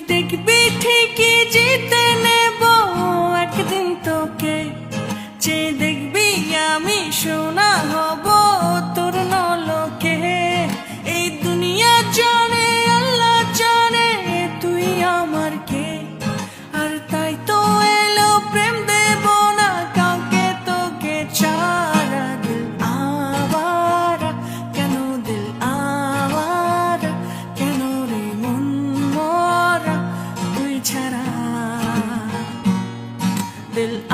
দেখবি ঠিকই জিতে i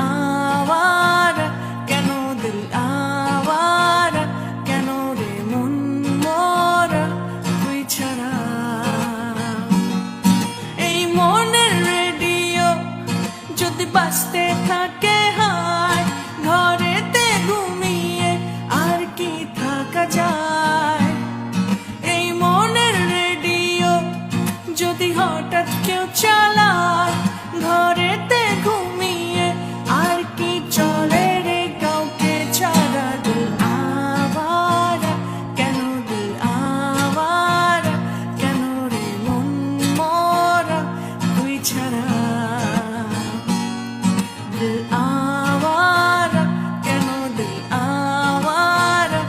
দিল আওয়ারা, কেন দিল আওয়ারা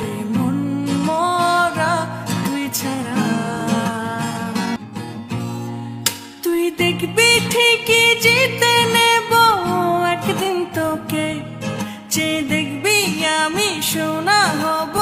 রে মন মোরা, তুই ছাড়া? তুই দেখবি ঠিকই জিতে নেব একদিন তোকে। যে দেখবি আমি শোনা হব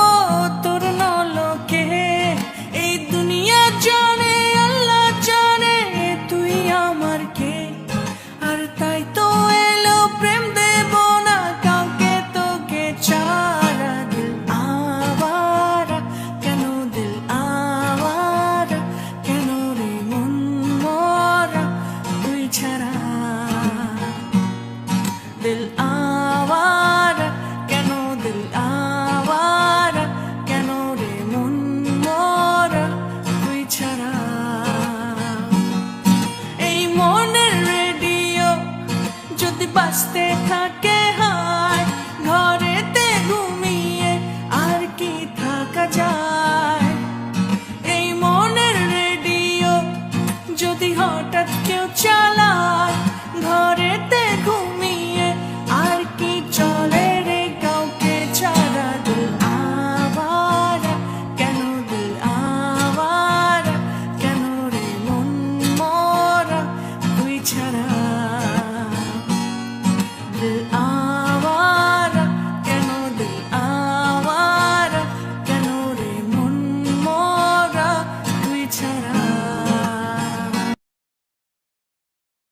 দিল আওয়ার, কেন দিল আওয়ারা, কেন রে মন মোরা তুই ছাড়া? এই মনের রেডিও যদি বাঁচতে থাকে